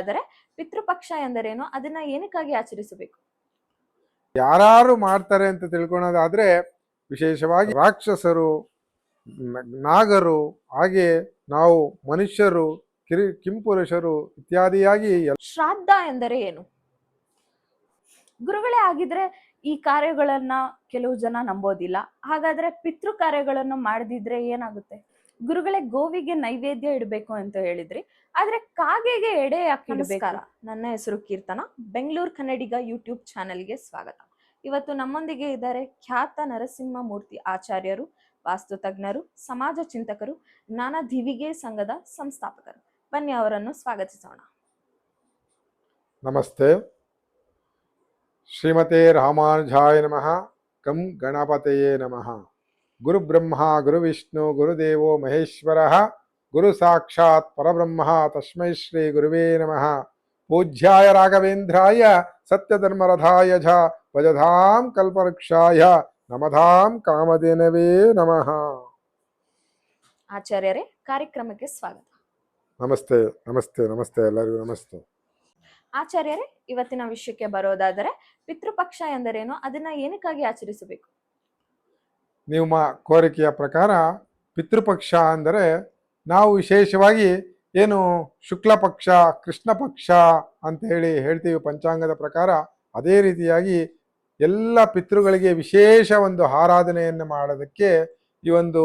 ಆದರೆ ಪಿತೃಪಕ್ಷ ಎಂದರೇನು? ಅದನ್ನ ಏನಕ್ಕಾಗಿ ಆಚರಿಸಬೇಕು? ಯಾರು ಮಾಡ್ತಾರೆ ಅಂತ ತಿಳ್ಕೊಳೋದಾದ್ರೆ ವಿಶೇಷವಾಗಿ ರಾಕ್ಷಸರು ನಾಗರು ಹಾಗೆ ನಾವು ಮನುಷ್ಯರು ಕಿರಿ ಕಿಂಪುರುಷರು ಇತ್ಯಾದಿಯಾಗಿ ಶ್ರಾದ್ದ ಎಂದರೆ ಏನು? ಗುರುಗಳೇ ಆಗಿದ್ರೆ ಈ ಕಾರ್ಯಗಳನ್ನ ಕೆಲವು ಜನ ನಂಬೋದಿಲ್ಲ. ಹಾಗಾದ್ರೆ ಪಿತೃ ಕಾರ್ಯಗಳನ್ನು ಮಾಡದಿದ್ರೆ ಏನಾಗುತ್ತೆ? ಗುರುಗಳೇ ಗೋವಿಗೆ ನೈವೇದ್ಯ ಇಡಬೇಕು ಅಂತ ಹೇಳಿದ್ರಿ. ಆದ್ರೆ ಕಾಗೆಗೆ ಎಡೆ ಯಾಕೆ ನಮಸ್ಕಾರ ನನ್ನ ಹೆಸರು ಕೀರ್ತನ. ಬೆಂಗಳೂರು ಕನ್ನಡಿಗ ಯೂಟ್ಯೂಬ್ ಚಾನೆಲ್ಗೆ ಸ್ವಾಗತ. ಇವತ್ತು ನಮ್ಮೊಂದಿಗೆ ಇದ್ದಾರೆ ಖ್ಯಾತ ನರಸಿಂಹ ಮೂರ್ತಿ ಆಚಾರ್ಯರು ವಾಸ್ತು ತಜ್ಞರು ಸಮಾಜ ಚಿಂತಕರು ಜ್ಞಾನ ದಿವಿಗೆ ಸಂಘದ ಸಂಸ್ಥಾಪಕರು. ಬನ್ನಿ ಅವರನ್ನು ಸ್ವಾಗತಿಸೋಣ. ನಮಸ್ತೆ. ಶ್ರೀಮತೆ ರಾಮಾನುಜಾಯ ನಮಃ. ಕಂ ಗಣಪತಯೇ ನಮಃ. ಗುರು ಬ್ರಹ್ಮ ಗುರು ವಿಷ್ಣು ಗುರುದೇವೋ ಮಹೇಶ್ವರ ಗುರು ಸಾಕ್ಷಾತ್ ಪರಬ್ರಹ್ಮ ತಸ್ಮೈ ಶ್ರೀ ಗುರುವೇ ನಮಃ. ಪೂಜ್ಯಾಯ ರಾಘವೇಂದ್ರಾಯ ಸತ್ಯಧರ್ಮರಥಾಯ ಝ ವಜಧಾಂ ಕಲ್ಪವೃಕ್ಷಾಯ ನಮಧಾಂ ಕಾಮಧೇನವೇ ನಮಃ. ಆಚಾರ್ಯರೇ ಕಾರ್ಯಕ್ರಮಕ್ಕೆ ಸ್ವಾಗತ. ನಮಸ್ತೆ ನಮಸ್ತೆ ನಮಸ್ತೆ ಎಲ್ಲರಿಗೂ ನಮಸ್ತೆ. ಆಚಾರ್ಯರೇ ಇವತ್ತಿನ ವಿಷಯಕ್ಕೆ ಬರೋದಾದರೆ ಪಿತೃಪಕ್ಷ ಎಂದರೇನು? ಅದನ್ನ ಏನಕ್ಕಾಗಿ ಆಚರಿಸಬೇಕು? ನಿಮ್ಮ ಕೋರಿಕೆಯ ಪ್ರಕಾರ ಪಿತೃಪಕ್ಷ ಅಂದರೆ ನಾವು ವಿಶೇಷವಾಗಿ ಏನು ಶುಕ್ಲ ಪಕ್ಷ, ಕೃಷ್ಣ ಪಕ್ಷ ಅಂತ ಹೇಳಿ ಹೇಳ್ತೀವಿ ಪಂಚಾಂಗದ ಪ್ರಕಾರ ಅದೇ ರೀತಿಯಾಗಿ ಎಲ್ಲ ಪಿತೃಗಳಿಗೆ ವಿಶೇಷ ಒಂದು ಆರಾಧನೆಯನ್ನು ಮಾಡೋದಕ್ಕೆ ಈ ಒಂದು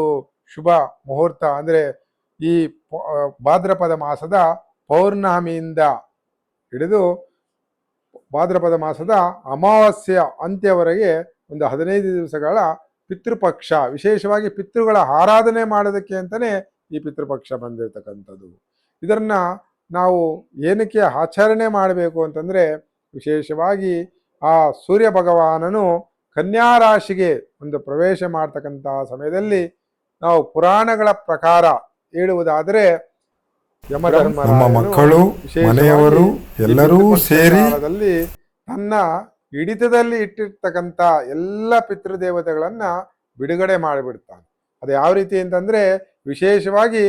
ಶುಭ ಮುಹೂರ್ತ ಅಂದರೆ ಈ ಭಾದ್ರಪದ ಮಾಸದ ಪೌರ್ಣಮಿಯಿಂದ ಹಿಡಿದು ಭಾದ್ರಪದ ಮಾಸದ ಅಮಾವಾಸ್ಯ ಅಂತ್ಯವರೆಗೆ ಒಂದು ಹದಿನೈದು ದಿವಸಗಳ ಪಿತೃಪಕ್ಷ ವಿಶೇಷವಾಗಿ ಪಿತೃಗಳ ಆರಾಧನೆ ಮಾಡೋದಕ್ಕೆ ಅಂತಲೇ ಈ ಪಿತೃಪಕ್ಷ ಬಂದಿರತಕ್ಕಂಥದ್ದು. ಇದನ್ನ ನಾವು ಏನಕ್ಕೆ ಆಚರಣೆ ಮಾಡಬೇಕು ಅಂತಂದ್ರೆ ವಿಶೇಷವಾಗಿ ಆ ಸೂರ್ಯ ಭಗವಾನನು ಕನ್ಯಾ ರಾಶಿಗೆ ಒಂದು ಪ್ರವೇಶ ಮಾಡ್ತಕ್ಕಂತಹ ಸಮಯದಲ್ಲಿ ನಾವು ಪುರಾಣಗಳ ಪ್ರಕಾರ ಹೇಳುವುದಾದರೆ ಯಮಧರ್ಮ ಮಕ್ಕಳು ಮನೆಯವರು ಎಲ್ಲರೂ ಸೇರಿ ತನ್ನ ಹಿಡಿತದಲ್ಲಿ ಇಟ್ಟಿರ್ತಕ್ಕಂಥ ಎಲ್ಲ ಪಿತೃದೇವತೆಗಳನ್ನ ಬಿಡುಗಡೆ ಮಾಡಿಬಿಡ್ತಾನೆ. ಅದು ಯಾವ ರೀತಿ ಅಂತಂದ್ರೆ ವಿಶೇಷವಾಗಿ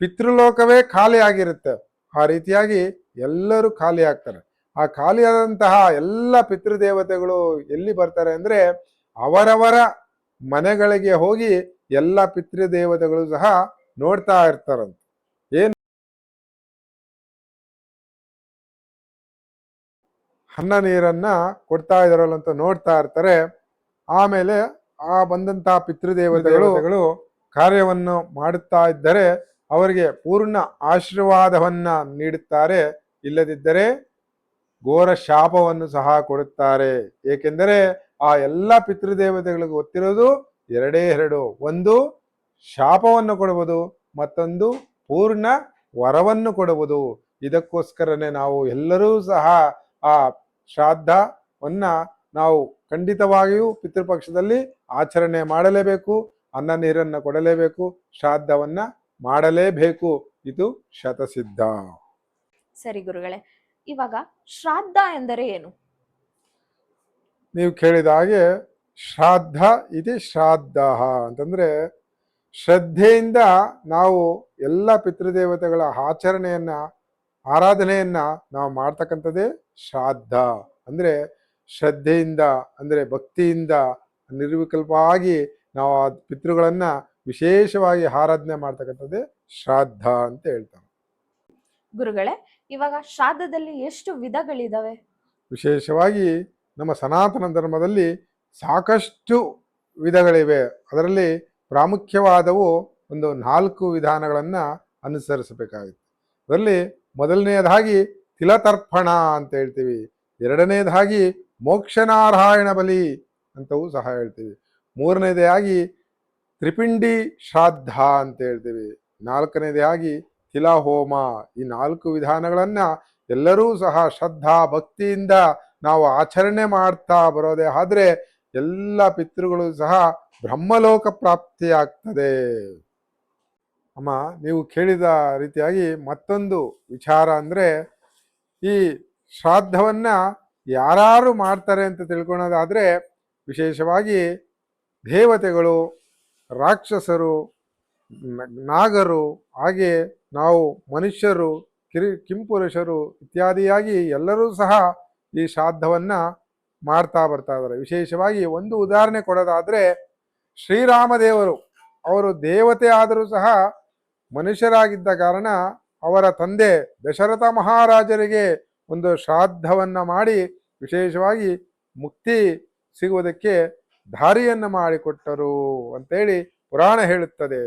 ಪಿತೃಲೋಕವೇ ಖಾಲಿ ಆಗಿರುತ್ತೆ. ಆ ರೀತಿಯಾಗಿ ಎಲ್ಲರೂ ಖಾಲಿ ಆಗ್ತಾರೆ. ಆ ಖಾಲಿಯಾದಂತಹ ಎಲ್ಲ ಪಿತೃದೇವತೆಗಳು ಎಲ್ಲಿ ಬರ್ತಾರೆ ಅಂದ್ರೆ ಅವರವರ ಮನೆಗಳಿಗೆ ಹೋಗಿ ಎಲ್ಲ ಪಿತೃದೇವತೆಗಳು ಸಹ ನೋಡ್ತಾ ಇರ್ತಾರಂತೆ. ಅನ್ನ ನೀರನ್ನ ಕೊಡ್ತಾ ಇದಾರಲ್ಲ ಅಂತ ನೋಡ್ತಾ ಇರ್ತಾರೆ. ಆಮೇಲೆ ಆ ಬಂದಂತಹ ಪಿತೃದೇವತೆಗಳು ಕಾರ್ಯವನ್ನು ಮಾಡುತ್ತಾ ಇದ್ದರೆ ಅವರಿಗೆ ಪೂರ್ಣ ಆಶೀರ್ವಾದವನ್ನ ನೀಡುತ್ತಾರೆ. ಇಲ್ಲದಿದ್ದರೆ ಘೋರ ಶಾಪವನ್ನು ಸಹ ಕೊಡುತ್ತಾರೆ. ಏಕೆಂದರೆ ಆ ಎಲ್ಲ ಪಿತೃದೇವತೆಗಳಿಗೂ ಗೊತ್ತಿರೋದು ಎರಡೇ ಎರಡು. ಒಂದು ಶಾಪವನ್ನು ಕೊಡುವುದು. ಮತ್ತೊಂದು ಪೂರ್ಣ ವರವನ್ನು ಕೊಡುವುದು. ಇದಕ್ಕೋಸ್ಕರನೇ ನಾವು ಎಲ್ಲರೂ ಸಹ ಆ ಶ್ರಾದ್ದವನ್ನ ನಾವು ಖಂಡಿತವಾಗಿಯೂ ಪಿತೃಪಕ್ಷದಲ್ಲಿ ಆಚರಣೆ ಮಾಡಲೇಬೇಕು ಅನ್ನ ನೀರನ್ನು ಕೊಡಲೇಬೇಕು ಶ್ರಾದ್ದವನ್ನ ಮಾಡಲೇಬೇಕು. ಇದು ಶತಸಿದ್ಧ. ಸರಿ ಗುರುಗಳೇ ಇವಾಗ ಶ್ರಾದ್ದ ಎಂದರೆ ಏನು? ನೀವು ಕೇಳಿದ ಹಾಗೆ ಶ್ರಾದ್ದ ಇದೆ ಶ್ರಾದ್ದ ಅಂತಂದ್ರೆ ಶ್ರದ್ಧೆಯಿಂದ ನಾವು ಎಲ್ಲ ಪಿತೃದೇವತೆಗಳ ಆಚರಣೆಯನ್ನ ಆರಾಧನೆಯನ್ನ ನಾವು ಮಾಡ್ತಕ್ಕಂಥದ್ದೇ ಶ್ರಾದ್ದ ಅಂದರೆ ಶ್ರದ್ಧೆಯಿಂದ ಅಂದರೆ ಭಕ್ತಿಯಿಂದ ನಿರ್ವಿಕಲ್ಪವಾಗಿ ನಾವು ಆ ಪಿತೃಗಳನ್ನು ವಿಶೇಷವಾಗಿ ಆರಾಧನೆ ಮಾಡ್ತಕ್ಕಂಥದ್ದೇ ಶ್ರಾದ್ದ ಅಂತ ಹೇಳ್ತಾರೆ. ಗುರುಗಳೇ ಇವಾಗ ಶ್ರಾದ್ದದಲ್ಲಿ ಎಷ್ಟು ವಿಧಗಳಿದಾವೆ? ವಿಶೇಷವಾಗಿ ನಮ್ಮ ಸನಾತನ ಧರ್ಮದಲ್ಲಿ ಸಾಕಷ್ಟು ವಿಧಗಳಿವೆ. ಅದರಲ್ಲಿ ಪ್ರಾಮುಖ್ಯವಾದವು ಒಂದು ನಾಲ್ಕು ವಿಧಾನಗಳನ್ನು ಅನುಸರಿಸಬೇಕಾಗಿತ್ತು. ಅದರಲ್ಲಿ ಮೊದಲನೆಯದಾಗಿ ತಿಲತರ್ಪಣ ಅಂತ ಹೇಳ್ತೀವಿ. ಎರಡನೇದಾಗಿ ಮೋಕ್ಷನಾರಾಯಣ ಬಲಿ ಅಂತವೂ ಸಹ ಹೇಳ್ತೀವಿ. ಮೂರನೇದಾಗಿ ತ್ರಿಪಿಂಡಿ ಶ್ರಾದ್ದ ಅಂತ ಹೇಳ್ತೀವಿ. ನಾಲ್ಕನೇದಾಗಿ ತಿಲಹೋಮ ಈ ನಾಲ್ಕು ವಿಧಾನಗಳನ್ನ ಎಲ್ಲರೂ ಸಹ ಶ್ರದ್ಧಾ ಭಕ್ತಿಯಿಂದ ನಾವು ಆಚರಣೆ ಮಾಡ್ತಾ ಬರೋದೇ ಆದ್ರೆ ಎಲ್ಲ ಪಿತೃಗಳು ಸಹ ಬ್ರಹ್ಮಲೋಕ ಪ್ರಾಪ್ತಿಯಾಗ್ತದೆ. ಅಮ್ಮ, ನೀವು ಕೇಳಿದ ರೀತಿಯಾಗಿ ಮತ್ತೊಂದು ವಿಚಾರ ಅಂದ್ರೆ ಈ ಶ್ರಾದ್ದವನ್ನು ಯಾರು ಮಾಡ್ತಾರೆ ಅಂತ ತಿಳ್ಕೊಳೋದಾದರೆ ವಿಶೇಷವಾಗಿ ದೇವತೆಗಳು, ರಾಕ್ಷಸರು ನಾಗರು, ಹಾಗೆ ನಾವು ಮನುಷ್ಯರು, ಕಿರಿ, ಕಿಂಪುರುಷರು ಇತ್ಯಾದಿಯಾಗಿ ಎಲ್ಲರೂ ಸಹ ಈ ಶ್ರಾದ್ದವನ್ನು ಮಾಡ್ತಾ ಬರ್ತಾ ಇದ್ದಾರೆ ವಿಶೇಷವಾಗಿ ಒಂದು ಉದಾಹರಣೆ ಕೊಡೋದಾದರೆ ಶ್ರೀರಾಮದೇವರು, ಅವರು ದೇವತೆ ಆದರೂ ಸಹ ಮನುಷ್ಯರಾಗಿದ್ದ ಕಾರಣ ಅವರ ತಂದೆ ದಶರಥ ಮಹಾರಾಜರಿಗೆ ಒಂದು ಶ್ರಾದ್ದವನ್ನು ಮಾಡಿ ವಿಶೇಷವಾಗಿ ಮುಕ್ತಿ ಸಿಗುವುದಕ್ಕೆ ದಾರಿಯನ್ನು ಮಾಡಿಕೊಟ್ಟರು ಅಂತೇಳಿ ಪುರಾಣ ಹೇಳುತ್ತದೆ.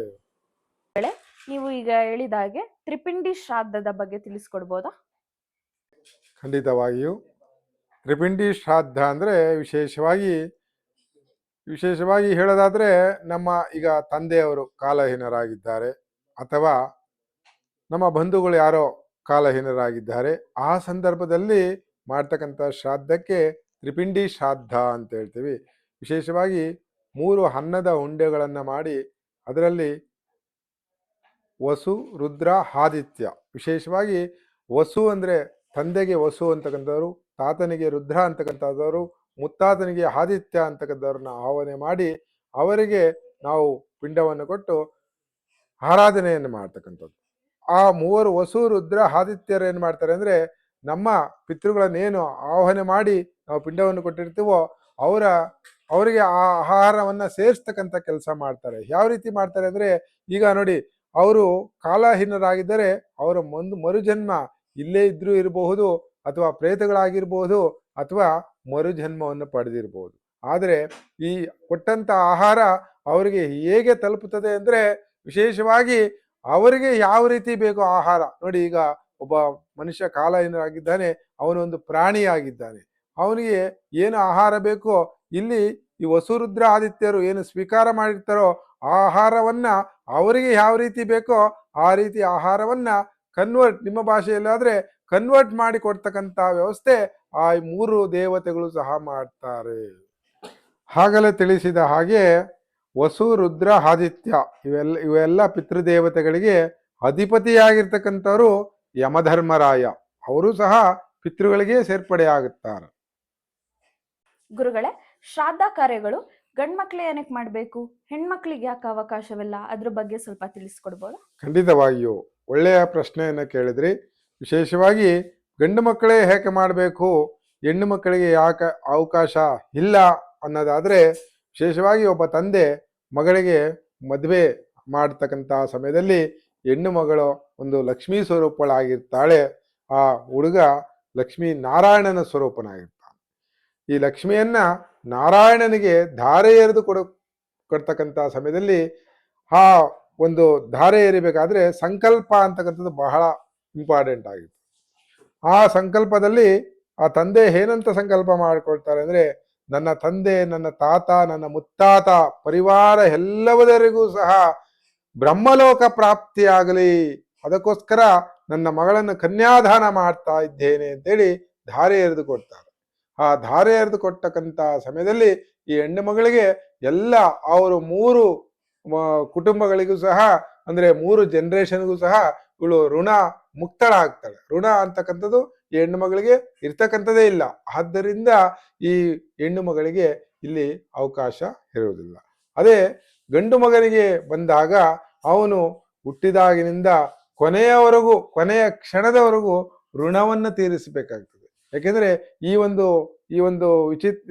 ನೀವು ಈಗ ಹೇಳಿದ ಹಾಗೆ ತ್ರಿಪಿಂಡಿ ಶ್ರಾದ್ದದ ಬಗ್ಗೆ ತಿಳಿಸ್ಕೊಡ್ಬೋದಾ? ಖಂಡಿತವಾಗಿಯೂ. ತ್ರಿಪಿಂಡಿ ಶ್ರಾದ್ದ ಅಂದರೆ ವಿಶೇಷವಾಗಿ ವಿಶೇಷವಾಗಿ ಹೇಳೋದಾದರೆ ನಮ್ಮ ಈಗ ತಂದೆಯವರು ಕಾಲಹೀನರಾಗಿದ್ದಾರೆ. ಅಥವಾ ನಮ್ಮ ಬಂಧುಗಳು ಯಾರೋ ಕಾಲಹೀನರಾಗಿದ್ದಾರೆ, ಆ ಸಂದರ್ಭದಲ್ಲಿ ಮಾಡ್ತಕ್ಕಂಥ ಶ್ರಾದ್ದಕ್ಕೆ ತ್ರಿಪಿಂಡಿ ಶ್ರಾದ್ದ ಅಂತ ಹೇಳ್ತೀವಿ. ವಿಶೇಷವಾಗಿ ಮೂರು ಅನ್ನದ ಉಂಡೆಗಳನ್ನು ಮಾಡಿ ಅದರಲ್ಲಿ ವಸು, ರುದ್ರ, ಆದಿತ್ಯ. ವಿಶೇಷವಾಗಿ ವಸು ಅಂದರೆ ತಂದೆಗೆ ವಸು ಅಂತಕ್ಕಂಥವ್ರು, ತಾತನಿಗೆ ರುದ್ರ ಅಂತಕ್ಕಂಥದ್ದವರು ಮುತ್ತಾತನಿಗೆ ಆದಿತ್ಯ ಅಂತಕ್ಕಂಥವ್ರನ್ನ ಆಹ್ವಾನ ಮಾಡಿ ಅವರಿಗೆ ನಾವು ಪಿಂಡವನ್ನು ಕೊಟ್ಟು ಆರಾಧನೆಯನ್ನು ಮಾಡ್ತಕ್ಕಂಥದ್ದು. ಆ ಮೂವರು ವಸು ರುದ್ರ ಆದಿತ್ಯರು ಏನು ಮಾಡ್ತಾರೆ ಅಂದರೆ ನಮ್ಮ ಪಿತೃಗಳನ್ನೇನು ಆಹ್ವಾನ ಮಾಡಿ ನಾವು ಪಿಂಡವನ್ನು ಕೊಟ್ಟಿರ್ತೀವೋ ಅವರ, ಅವರಿಗೆ ಆ ಆಹಾರವನ್ನು ಸೇರಿಸ್ತಕ್ಕಂಥ ಕೆಲಸ ಮಾಡ್ತಾರೆ. ಯಾವ ರೀತಿ ಮಾಡ್ತಾರೆ ಅಂದರೆ ಈಗ ನೋಡಿ ಅವರು ಕಾಲಹೀನರಾಗಿದ್ದರೆ ಅವರ ಒಂದು ಮರುಜನ್ಮ ಇಲ್ಲೇ ಇದ್ರೂ ಇರಬಹುದು ಅಥವಾ ಪ್ರೇತಗಳಾಗಿರ್ಬೋದು ಅಥವಾ ಮರುಜನ್ಮವನ್ನು ಪಡೆದಿರಬಹುದು ಆದರೆ ಈ ಕೊಟ್ಟಂಥ ಆಹಾರ ಅವರಿಗೆ ಹೇಗೆ ತಲುಪುತ್ತದೆ ಅಂದರೆ ವಿಶೇಷವಾಗಿ ಅವರಿಗೆ ಯಾವ ರೀತಿ ಬೇಕೋ ಆಹಾರ. ನೋಡಿ ಈಗ ಒಬ್ಬ ಮನುಷ್ಯ ಕಾಲಹೀನರಾಗಿದ್ದಾನೆ ಅವನೊಂದು ಪ್ರಾಣಿಯಾಗಿದ್ದಾನೆ. ಅವನಿಗೆ ಏನು ಆಹಾರ ಬೇಕೋ, ಇಲ್ಲಿ ಈ ವಸುರುದ್ರ ಆದಿತ್ಯರು ಏನು ಸ್ವೀಕಾರ ಮಾಡಿರ್ತಾರೋ, ಆಹಾರವನ್ನ ಅವರಿಗೆ ಯಾವ ರೀತಿ ಬೇಕೋ, ಆ ರೀತಿ ಆಹಾರವನ್ನ ಕನ್ವರ್ಟ್ ನಿಮ್ಮ ಭಾಷೆಯಲ್ಲಾದ್ರೆ ಕನ್ವರ್ಟ್ ಮಾಡಿ ಕೊಡ್ತಕ್ಕಂಥ ವ್ಯವಸ್ಥೆ ಆ ಮೂರು ದೇವತೆಗಳು ಸಹ ಮಾಡ್ತಾರೆ. ಹಾಗಲೇ ತಿಳಿಸಿದ ಹಾಗೆ ವಸು ರುದ್ರ ಆದಿತ್ಯ ಇವೆಲ್ಲ ಇವೆಲ್ಲ ಪಿತೃದೇವತೆಗಳಿಗೆ ಅಧಿಪತಿಯಾಗಿರ್ತಕ್ಕಂಥವರು ಯಮಧರ್ಮರಾಯ. ಅವರು ಸಹ ಪಿತೃಗಳಿಗೆ ಸೇರ್ಪಡೆ ಆಗುತ್ತಾರೆ ಗುರುಗಳೇ ಶ್ರಾದ್ದ ಕಾರ್ಯಗಳು ಗಂಡ್ಮಕ್ಳು ಏನಕ್ಕೆ ಮಾಡಬೇಕು? ಹೆಣ್ಮಕ್ಳಿಗೆ ಯಾಕೆ ಅವಕಾಶವಿಲ್ಲ? ಅದ್ರ ಬಗ್ಗೆ ಸ್ವಲ್ಪ ತಿಳಿಸ್ಕೊಡ್ಬೋದಾ? ಖಂಡಿತವಾಗಿಯೂ. ಒಳ್ಳೆಯ ಪ್ರಶ್ನೆಯನ್ನು ಕೇಳಿದ್ರಿ. ವಿಶೇಷವಾಗಿ ಗಂಡು ಮಕ್ಕಳೇ ಹೇಗೆ ಮಾಡಬೇಕು? ಹೆಣ್ಣು ಮಕ್ಕಳಿಗೆ ಯಾಕೆ ಅವಕಾಶ ಇಲ್ಲ ಅನ್ನೋದಾದರೆ ವಿಶೇಷವಾಗಿ ಒಬ್ಬ ತಂದೆ ಮಗಳಿಗೆ ಮದುವೆ ಮಾಡ್ತಕ್ಕಂಥ ಸಮಯದಲ್ಲಿ ಹೆಣ್ಣು ಮಗಳು ಒಂದು ಲಕ್ಷ್ಮೀ ಸ್ವರೂಪಳಾಗಿರ್ತಾಳೆ, ಆ ಹುಡುಗ ಲಕ್ಷ್ಮೀ ನಾರಾಯಣನ ಸ್ವರೂಪನಾಗಿರ್ತಾನೆ. ಈ ಲಕ್ಷ್ಮಿಯನ್ನ ನಾರಾಯಣನಿಗೆ ಧಾರೆ ಎರೆದು ಕೊಡ, ಕೊಡ್ತಕ್ಕಂಥ ಸಮಯದಲ್ಲಿ ಆ ಒಂದು ಧಾರೆ ಎರಿಬೇಕಾದ್ರೆ ಸಂಕಲ್ಪ ಅಂತಕ್ಕಂಥದ್ದು ಬಹಳ ಇಂಪಾರ್ಟೆಂಟ್ ಆಗಿತ್ತು. ಆ ಸಂಕಲ್ಪದಲ್ಲಿ ಆ ತಂದೆ ಏನಂತ ಸಂಕಲ್ಪ ಮಾಡಿಕೊಳ್ತಾರೆ ಅಂದ್ರೆ ನನ್ನ ತಂದೆ, ನನ್ನ ತಾತ, ನನ್ನ ಮುತ್ತಾತ, ಪರಿವಾರ ಎಲ್ಲವರಿಗೂ ಸಹ ಬ್ರಹ್ಮಲೋಕ ಪ್ರಾಪ್ತಿಯಾಗಲಿ. ಅದಕ್ಕೋಸ್ಕರ ನನ್ನ ಮಗಳನ್ನು ಕನ್ಯಾದಾನ ಮಾಡ್ತಾ ಇದ್ದೇನೆ ಅಂತೇಳಿ ಧಾರೆ ಎರೆದು ಕೊಡ್ತಾರೆ. ಆ ಧಾರೆ ಎರೆದು ಕೊಟ್ಟಕ್ಕಂಥ ಸಮಯದಲ್ಲಿ ಈ ಹೆಣ್ಣು ಮಗಳಿಗೆ ಎಲ್ಲ ಅವರು ಮೂರು ಕುಟುಂಬಗಳಿಗೂ ಸಹ, ಅಂದ್ರೆ ಮೂರು ಜನರೇಷನ್ಗೂ ಸಹ ಇವಳು ಋಣ ಮುಕ್ತಳಾಗ್ತಾಳೆ. ಋಣ ಅಂತಕ್ಕಂಥದ್ದು ಹೆಣ್ಣು ಮಗಳಿಗೆ ಇರ್ತಕ್ಕಂಥದ್ದೇ ಇಲ್ಲ. ಆದ್ದರಿಂದ ಈ ಹೆಣ್ಣು ಮಗಳಿಗೆ ಇಲ್ಲಿ ಅವಕಾಶ ಇರುವುದಿಲ್ಲ. ಅದೇ ಗಂಡು ಮಗನಿಗೆ ಬಂದಾಗ ಅವನು ಹುಟ್ಟಿದಾಗಿನಿಂದ ಕೊನೆಯವರೆಗೂ, ಕೊನೆಯ ಕ್ಷಣದವರೆಗೂ ಋಣವನ್ನು ತೀರಿಸಬೇಕಾಗ್ತದೆ. ಯಾಕೆಂದರೆ ಈ ಒಂದು ಈ ಒಂದು ವಿಚಿತ್,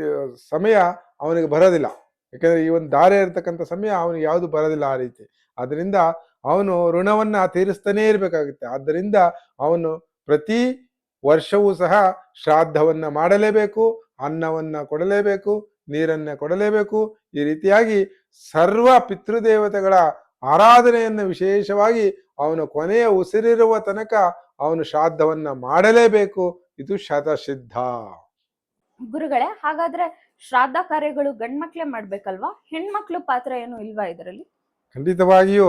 ಸಮಯ ಅವನಿಗೆ ಬರೋದಿಲ್ಲ. ಯಾಕೆಂದರೆ ಈ ಒಂದು ದಾರೆ ಇರತಕ್ಕಂಥ ಸಮಯ ಅವನಿಗೆ ಯಾವುದು ಬರೋದಿಲ್ಲ ಆ ರೀತಿ. ಆದ್ದರಿಂದ ಅವನು ಋಣವನ್ನು ತೀರಿಸ್ತಾನೇ ಇರಬೇಕಾಗುತ್ತೆ. ಆದ್ದರಿಂದ ಅವನು ಪ್ರತಿ ವರ್ಷವೂ ಸಹ ಶ್ರಾದ್ದವನ್ನ ಮಾಡಲೇಬೇಕು ಅನ್ನವನ್ನ ಕೊಡಲೇಬೇಕು ನೀರನ್ನ ಕೊಡಲೇಬೇಕು. ಈ ರೀತಿಯಾಗಿ ಸರ್ವ ಪಿತೃದೇವತೆಗಳ ಆರಾಧನೆಯನ್ನು ವಿಶೇಷವಾಗಿ ಅವನು ಕೊನೆಯ ಉಸಿರಿರುವ ತನಕ ಅವನು ಶ್ರಾದ್ದವನ್ನ ಮಾಡಲೇಬೇಕು. ಇದು ಶತಸಿದ್ಧ. ಗುರುಗಳೇ ಹಾಗಾದ್ರೆ ಶ್ರಾದ್ದ ಕಾರ್ಯಗಳು ಗಂಡ್ಮಕ್ಳೇ ಮಾಡ್ಬೇಕಲ್ವಾ? ಹೆಣ್ಮಕ್ಳು ಪಾತ್ರ ಏನು ಇಲ್ವಾ ಇದರಲ್ಲಿ? ಖಂಡಿತವಾಗಿಯೂ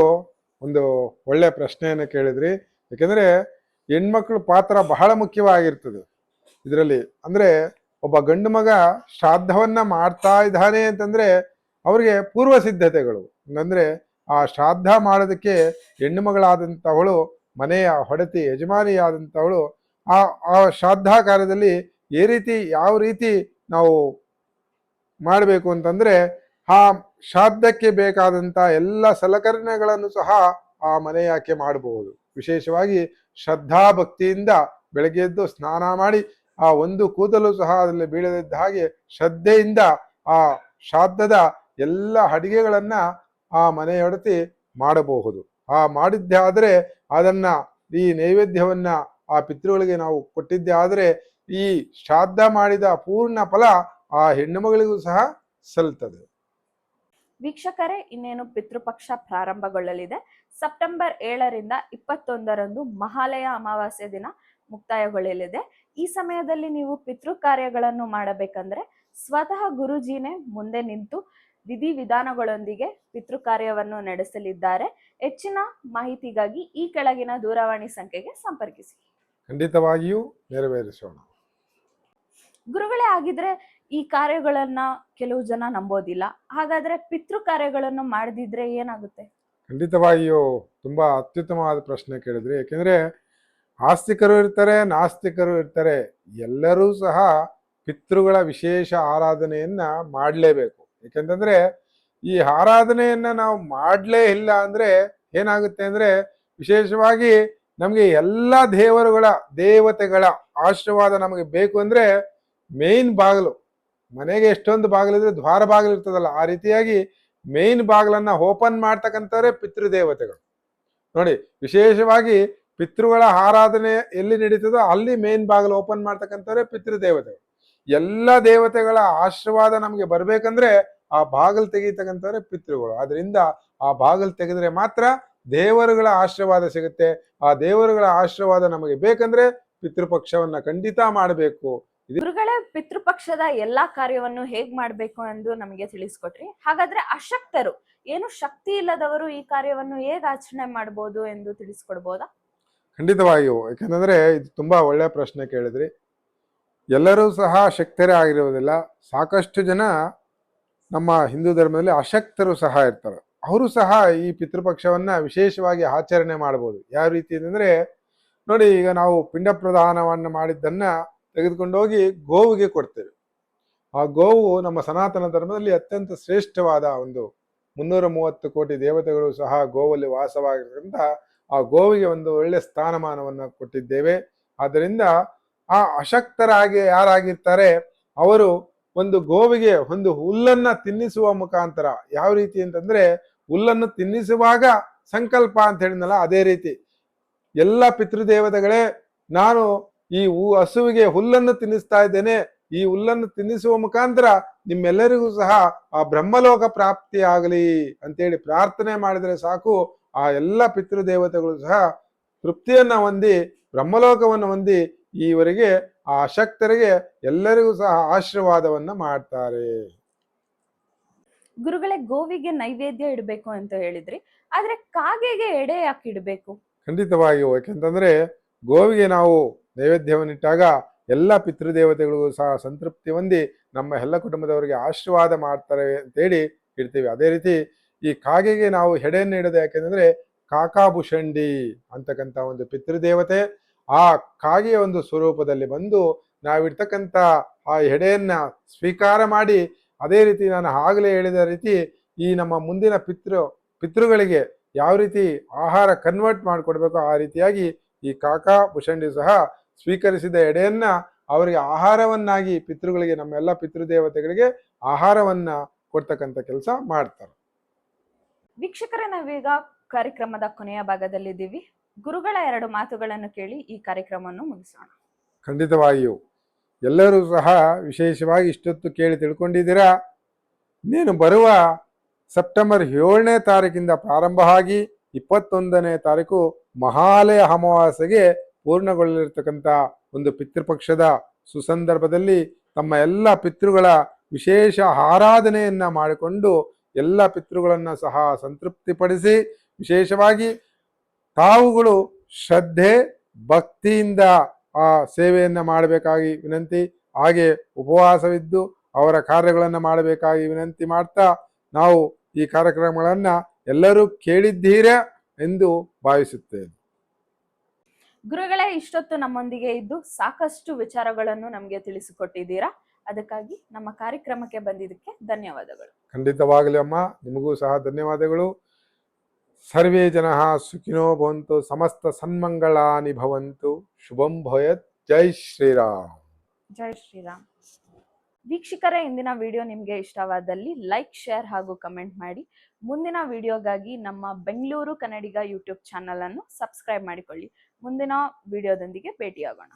ಒಂದು ಒಳ್ಳೆ ಪ್ರಶ್ನೆಯನ್ನು ಕೇಳಿದ್ರಿ. ಯಾಕೆಂದ್ರೆ ಹೆಣ್ಮಕ್ಳು ಪಾತ್ರ ಬಹಳ ಮುಖ್ಯವಾಗಿರ್ತದೆ. ಇದರಲ್ಲಿ ಅಂದ್ರೆ ಒಬ್ಬ ಗಂಡು ಮಗ ಶ್ರಾದ್ದವನ್ನ ಮಾಡ್ತಾ ಇದ್ದಾನೆ ಅಂತಂದ್ರೆ ಅವ್ರಿಗೆ ಪೂರ್ವ ಸಿದ್ಧತೆಗಳು. ಅಂದ್ರೆ ಆ ಶ್ರಾದ್ದ ಮಾಡೋದಕ್ಕೆ ಹೆಣ್ಣು ಮಗಳಾದಂಥವಳು ಮನೆಯ ಹೊಡೆತಿ ಯಜಮಾನಿಯಾದಂಥವಳು ಆ ಆ ಶ್ರಾದ್ದ ಕಾರ್ಯದಲ್ಲಿ ಈ ರೀತಿ, ಯಾವ ರೀತಿ ನಾವು ಮಾಡಬೇಕು ಅಂತಂದ್ರೆ ಆ ಶ್ರಾದ್ದಕ್ಕೆ ಬೇಕಾದಂಥ ಎಲ್ಲ ಸಲಕರಣೆಗಳನ್ನು ಸಹ ಆ ಮನೆಯಾಕೆ ಮಾಡಬಹುದು. ವಿಶೇಷವಾಗಿ ಶ್ರದ್ಧಾ ಭಕ್ತಿಯಿಂದ ಬೆಳಗ್ಗೆ ಎದ್ದು ಸ್ನಾನ ಮಾಡಿ ಆ ಒಂದು ಕೂದಲು ಸಹ ಅದರಲ್ಲಿ ಬೀಳದಿದ್ದ ಹಾಗೆ ಶ್ರದ್ಧೆಯಿಂದ ಆ ಶ್ರಾದ್ದದ ಎಲ್ಲ ಅಡಿಗೆಗಳನ್ನ ಆ ಮನೆಯೊಡತಿ ಮಾಡಬಹುದು. ಆ ಮಾಡಿದ್ದೆ ಆದರೆ ಅದನ್ನ ಈ ನೈವೇದ್ಯವನ್ನ ಆ ಪಿತೃಗಳಿಗೆ ನಾವು ಕೊಟ್ಟಿದ್ದೆ ಆದರೆ ಈ ಶ್ರಾದ್ದ ಮಾಡಿದ ಪೂರ್ಣ ಫಲ ಆ ಹೆಣ್ಣು ಮಗಳಿಗೂ ಸಹ ಸಲ್ತದೆ. ವೀಕ್ಷಕರೇ, ಇನ್ನೇನು ಪಿತೃಪಕ್ಷ ಪ್ರಾರಂಭಗೊಳ್ಳಲಿದೆ. ಸೆಪ್ಟೆಂಬರ್ ಏಳರಿಂದ ಇಪ್ಪತ್ತೊಂದರಂದು ಮಹಾಲಯ ಅಮಾವಾಸ್ಯೆ ದಿನ ಮುಕ್ತಾಯಗೊಳ್ಳಲಿದೆ. ಈ ಸಮಯದಲ್ಲಿ ನೀವು ಪಿತೃ ಕಾರ್ಯಗಳನ್ನು ಮಾಡಬೇಕಂದ್ರೆ ಸ್ವತಃ ಗುರುಜಿನೇ ಮುಂದೆ ನಿಂತು ವಿಧಿ ವಿಧಾನಗಳೊಂದಿಗೆ ಪಿತೃ ಕಾರ್ಯವನ್ನು ನಡೆಸಲಿದ್ದಾರೆ. ಹೆಚ್ಚಿನ ಮಾಹಿತಿಗಾಗಿ ಈ ಕೆಳಗಿನ ದೂರವಾಣಿ ಸಂಖ್ಯೆಗೆ ಸಂಪರ್ಕಿಸಿ. ಖಂಡಿತವಾಗಿಯೂ ನೆರವೇರಿಸೋಣ. ಗುರುಗಳೇ ಆಗಿದ್ರೆ ಈ ಕಾರ್ಯಗಳನ್ನ ಕೆಲವು ಜನ ನಂಬೋದಿಲ್ಲ. ಹಾಗಾದ್ರೆ ಪಿತೃ ಕಾರ್ಯಗಳನ್ನು ಮಾಡದಿದ್ರೆ ಏನಾಗುತ್ತೆ? ಖಂಡಿತವಾಗಿಯೂ ತುಂಬ ಅತ್ಯುತ್ತಮವಾದ ಪ್ರಶ್ನೆ ಕೇಳಿದ್ರಿ. ಯಾಕೆಂದ್ರೆ ಆಸ್ತಿಕರು ಇರ್ತಾರೆ, ನಾಸ್ತಿಕರು ಇರ್ತಾರೆ, ಎಲ್ಲರೂ ಸಹ ಪಿತೃಗಳ ವಿಶೇಷ ಆರಾಧನೆಯನ್ನ ಮಾಡಲೇಬೇಕು. ಯಾಕೆಂತಂದ್ರೆ ಈ ಆರಾಧನೆಯನ್ನ ನಾವು ಮಾಡಲೇ ಇಲ್ಲ ಅಂದ್ರೆ ಏನಾಗುತ್ತೆ ಅಂದ್ರೆ ವಿಶೇಷವಾಗಿ ನಮಗೆ ಎಲ್ಲ ದೇವರುಗಳ, ದೇವತೆಗಳ ಆಶೀರ್ವಾದ ನಮಗೆ ಬೇಕು ಅಂದ್ರೆ ಮೇನ್ ಬಾಗಿಲು. ಮನೆಗೆ ಎಷ್ಟೊಂದು ಬಾಗಿಲಿದ್ರೆ ದ್ವಾರ ಬಾಗಿಲು ಇರ್ತದಲ್ಲ, ಆ ರೀತಿಯಾಗಿ ಮೇನ್ ಬಾಗಿಲನ್ನ ಓಪನ್ ಮಾಡ್ತಕ್ಕಂಥವ್ರೆ ಪಿತೃದೇವತೆಗಳು. ನೋಡಿ, ವಿಶೇಷವಾಗಿ ಪಿತೃಗಳ ಆರಾಧನೆ ಎಲ್ಲಿ ನಡೀತದೋ ಅಲ್ಲಿ ಮೇನ್ ಬಾಗಿಲು ಓಪನ್ ಮಾಡ್ತಕ್ಕಂಥವ್ರೆ ಪಿತೃದೇವತೆಗಳು. ಎಲ್ಲ ದೇವತೆಗಳ ಆಶೀರ್ವಾದ ನಮಗೆ ಬರ್ಬೇಕಂದ್ರೆ ಆ ಬಾಗಿಲು ತೆಗೀತಕ್ಕಂಥವ್ರೆ ಪಿತೃಗಳು. ಅದರಿಂದ ಆ ಬಾಗಿಲು ತೆಗೆದ್ರೆ ಮಾತ್ರ ದೇವರುಗಳ ಆಶೀರ್ವಾದ ಸಿಗುತ್ತೆ. ಆ ದೇವರುಗಳ ಆಶೀರ್ವಾದ ನಮಗೆ ಬೇಕಂದ್ರೆ ಪಿತೃಪಕ್ಷವನ್ನ ಖಂಡಿತ ಮಾಡಬೇಕು. ಗುರುಗಳೇ ಪಿತೃಪಕ್ಷದ ಎಲ್ಲಾ ಕಾರ್ಯವನ್ನು ಹೇಗ್ ಮಾಡ್ಬೇಕು ಎಂದು ನಮಗೆ ತಿಳಿಸ್ಕೊಟ್ರಿ. ಹಾಗಾದ್ರೆ ಅಶಕ್ತರು ಏನು ಶಕ್ತಿ ಇಲ್ಲದವರು ಈ ಕಾರ್ಯವನ್ನು ಹೇಗ್ ಆಚರಣೆ ಮಾಡಬಹುದು ಎಂದು ತಿಳಿಸ್ಕೊಡ್ಬೋದಾ? ಖಂಡಿತವಾಗಿಯೂ ಯಾಕಂತಂದ್ರೆ ಇದು ತುಂಬಾ ಒಳ್ಳೆಯ ಪ್ರಶ್ನೆ ಕೇಳಿದ್ರಿ. ಎಲ್ಲರೂ ಸಹ ಶಕ್ತರೇ ಆಗಿರುವುದಿಲ್ಲ ಸಾಕಷ್ಟು ಜನ ನಮ್ಮ ಹಿಂದೂ ಧರ್ಮದಲ್ಲಿ ಅಶಕ್ತರು ಸಹ ಇರ್ತಾರೆ. ಅವರು ಸಹ ಈ ಪಿತೃಪಕ್ಷವನ್ನ ವಿಶೇಷವಾಗಿ ಆಚರಣೆ ಮಾಡಬಹುದು ಯಾವ ರೀತಿ ಅಂದ್ರೆ ನೋಡಿ ಈಗ ನಾವು ಪಿಂಡ ಪ್ರದಾನವನ್ನು ಮಾಡಿದ್ದನ್ನ ತೆಗೆದುಕೊಂಡು ಹೋಗಿ ಗೋವಿಗೆ ಕೊಡ್ತೇವೆ. ಆ ಗೋವು ನಮ್ಮ ಸನಾತನ ಧರ್ಮದಲ್ಲಿ ಅತ್ಯಂತ ಶ್ರೇಷ್ಠವಾದ ಒಂದು ಮುನ್ನೂರ ಮೂವತ್ತು ಕೋಟಿ ದೇವತೆಗಳು ಸಹ ಗೋವಲ್ಲಿ ವಾಸವಾಗಿರೋದ್ರಿಂದ ಆ ಗೋವಿಗೆ ಒಂದು ಒಳ್ಳೆ ಸ್ಥಾನಮಾನವನ್ನು ಕೊಟ್ಟಿದ್ದೇವೆ. ಆದ್ದರಿಂದ ಆ ಅಶಕ್ತರಾಗಿ ಯಾರಾಗಿರ್ತಾರೆ ಅವರು ಒಂದು ಗೋವಿಗೆ ಒಂದು ಹುಲ್ಲನ್ನ ತಿನ್ನಿಸುವ ಮುಖಾಂತರ ಯಾವ ರೀತಿ ಅಂತಂದ್ರೆ ಹುಲ್ಲನ್ನು ತಿನ್ನಿಸುವಾಗ ಸಂಕಲ್ಪ ಅಂತ ಹೇಳಿದ್ನಲ್ಲ ಅದೇ ರೀತಿ. ಎಲ್ಲ ಪಿತೃದೇವತೆಗಳೇ ನಾನು ಈ ಹಸುವಿಗೆ ಹುಲ್ಲನ್ನು ತಿನ್ನಿಸ್ತಾ ಇದ್ದೇನೆ. ಈ ಹುಲ್ಲನ್ನು ತಿನ್ನಿಸುವ ಮುಖಾಂತರ ನಿಮ್ಮೆಲ್ಲರಿಗೂ ಸಹ ಆ ಬ್ರಹ್ಮಲೋಕ ಪ್ರಾಪ್ತಿ ಆಗಲಿ ಅಂತೇಳಿ ಪ್ರಾರ್ಥನೆ ಮಾಡಿದರೆ ಸಾಕು. ಆ ಎಲ್ಲ ಪಿತೃದೇವತೆಗಳು ಸಹ ತೃಪ್ತಿಯನ್ನ ಹೊಂದಿ ಬ್ರಹ್ಮಲೋಕವನ್ನು ಹೊಂದಿ ಈವರೆಗೆ ಆ ಶಕ್ತರಿಗೆ ಎಲ್ಲರಿಗೂ ಸಹ ಆಶೀರ್ವಾದವನ್ನ ಮಾಡ್ತಾರೆ. ಗುರುಗಳೇ ಗೋವಿಗೆ ನೈವೇದ್ಯ ಇಡಬೇಕು ಅಂತ ಹೇಳಿದ್ರಿ. ಆದ್ರೆ ಕಾಗೆಗೆ ಎಡೆ ಯಾಕೆ ಇಡಬೇಕು? ಖಂಡಿತವಾಗಿಯೂ. ಯಾಕೆಂತಂದ್ರೆ ಗೋವಿಗೆ ನಾವು ನೈವೇದ್ಯವನ್ನಿಟ್ಟಾಗ ಎಲ್ಲ ಪಿತೃದೇವತೆಗಳಿಗೂ ಸಹ ಸಂತೃಪ್ತಿ ಹೊಂದಿ ನಮ್ಮ ಎಲ್ಲ ಕುಟುಂಬದವರಿಗೆ ಆಶೀರ್ವಾದ ಮಾಡ್ತಾರೆ ಅಂತೇಳಿ ಇಡ್ತೀವಿ ಅದೇ ರೀತಿ ಈ ಕಾಗೆಗೆ ನಾವು ಹೆಡೆಯನ್ನು ಇಡೋದು ಯಾಕೆಂದ್ರೆ ಕಾಕಾಭುಷಂಡಿ ಅಂತಕ್ಕಂಥ ಒಂದು ಪಿತೃದೇವತೆ ಆ ಕಾಗೆಯ ಒಂದು ಸ್ವರೂಪದಲ್ಲಿ ಬಂದು ನಾವಿಡ್ತಕ್ಕಂಥ ಆ ಹೆಡೆಯನ್ನ ಸ್ವೀಕಾರ ಮಾಡಿ ಅದೇ ರೀತಿ ನಾನು ಆಗಲೇ ಹೇಳಿದ ರೀತಿ ಈ ನಮ್ಮ ಮುಂದಿನ ಪಿತೃ ಪಿತೃಗಳಿಗೆ ಯಾವ ರೀತಿ ಆಹಾರ ಕನ್ವರ್ಟ್ ಮಾಡಿಕೊಡ್ಬೇಕು ಆ ರೀತಿಯಾಗಿ ಈ ಕಾಕಾ ಭುಷಂಡಿ ಸಹ ಸ್ವೀಕರಿಸಿದ ಎಡೆಯನ್ನ ಅವರಿಗೆ ಆಹಾರವನ್ನಾಗಿ ಪಿತೃಗಳಿಗೆ ನಮ್ಮೆಲ್ಲ ಪಿತೃದೇವತೆಗಳಿಗೆ ಆಹಾರವನ್ನ ಕೊಡ್ತಕ್ಕಂಥ ಕೆಲಸ ಮಾಡ್ತಾರೆ. ವೀಕ್ಷಕರೇ ನಾವೀಗ ಕಾರ್ಯಕ್ರಮದ ಕೊನೆಯ ಭಾಗದಲ್ಲಿದ್ದೀವಿ. ಗುರುಗಳ ಎರಡು ಮಾತುಗಳನ್ನು ಕೇಳಿ ಈ ಕಾರ್ಯಕ್ರಮವನ್ನು ಮುಗಿಸೋಣ. ಖಂಡಿತವಾಗಿಯೂ. ಎಲ್ಲರೂ ಸಹ ವಿಶೇಷವಾಗಿ ಇಷ್ಟೊತ್ತು ಕೇಳಿ ತಿಳ್ಕೊಂಡಿದ್ದೀರಾ? ನೀನು ಬರುವ ಸೆಪ್ಟೆಂಬರ್ ಏಳನೇ ತಾರೀಕಿಂದ ಪ್ರಾರಂಭ ಆಗಿ ಇಪ್ಪತ್ತೊಂದನೇ ತಾರೀಕು ಮಹಾಲಯ ಅಮಾವಾಸ್ಯೆಗೆ ಪೂರ್ಣಗೊಳ್ಳಲಿರ್ತಕ್ಕಂಥ ಒಂದು ಪಿತೃಪಕ್ಷದ ಸುಸಂದರ್ಭದಲ್ಲಿ ತಮ್ಮ ಎಲ್ಲ ಪಿತೃಗಳ ವಿಶೇಷ ಆರಾಧನೆಯನ್ನ ಮಾಡಿಕೊಂಡು ಎಲ್ಲ ಪಿತೃಗಳನ್ನು ಸಹ ಸಂತೃಪ್ತಿಪಡಿಸಿ, ವಿಶೇಷವಾಗಿ ತಾವುಗಳು ಶ್ರದ್ಧೆ, ಭಕ್ತಿಯಿಂದ ಆ ಸೇವೆಯನ್ನ ಮಾಡಬೇಕಾಗಿ ವಿನಂತಿ, ಹಾಗೆ ಉಪವಾಸವಿದ್ದು ಅವರ ಕಾರ್ಯಗಳನ್ನು ಮಾಡಬೇಕಾಗಿ ವಿನಂತಿ ಮಾಡ್ತಾ ನಾವು ಈ ಕಾರ್ಯಕ್ರಮಗಳನ್ನ ಎಲ್ಲರೂ ಕೇಳಿದ್ದೀರಾ ಎಂದು ಭಾವಿಸುತ್ತೇನೆ. ಗುರುಗಳೇ ಇಷ್ಟೊತ್ತು ನಮ್ಮೊಂದಿಗೆ ಇದ್ದು ಸಾಕಷ್ಟು ವಿಚಾರಗಳನ್ನು ನಮಗೆ ತಿಳಿಸಿಕೊಟ್ಟಿದ್ದೀರಾ. ಅದಕ್ಕಾಗಿ ನಮ್ಮ ಕಾರ್ಯಕ್ರಮಕ್ಕೆ ಬಂದಿದ್ದಕ್ಕೆ ಧನ್ಯವಾದಗಳು. ಖಂಡಿತವಾಗಲಿ ಅಮ್ಮ ನಿಮಗೂ ಸಹ ಧನ್ಯವಾದಗಳು. ಸರ್ವೇ ಜನ ಸುಖಿನೋ ಭವಂತು ಸಮಸ್ತ ಸನ್ಮಂಗಳಾನಿ ಭವಂತು. ಶುಭಂ ಭಯತ್ ಜೈ ಶ್ರೀರಾಮ್. ಜೈ ಶ್ರೀರಾಮ್. ವೀಕ್ಷಕರೇ ಇಂದಿನ ವಿಡಿಯೋ ನಿಮಗೆ ಇಷ್ಟವಾದಲ್ಲಿ ಲೈಕ್ ಶೇರ್ ಹಾಗೂ ಕಮೆಂಟ್ ಮಾಡಿ. ಮುಂದಿನ ವಿಡಿಯೋಗಾಗಿ ನಮ್ಮ ಬೆಂಗಳೂರು ಕನ್ನಡಿಗ ಯೂಟ್ಯೂಬ್ ಚಾನಲನ್ನು ಸಬ್ಸ್ಕ್ರೈಬ್ ಮಾಡಿಕೊಳ್ಳಿ. ಮುಂದಿನ ವಿಡಿಯೋದೊಂದಿಗೆ ಭೇಟಿಯಾಗೋಣ.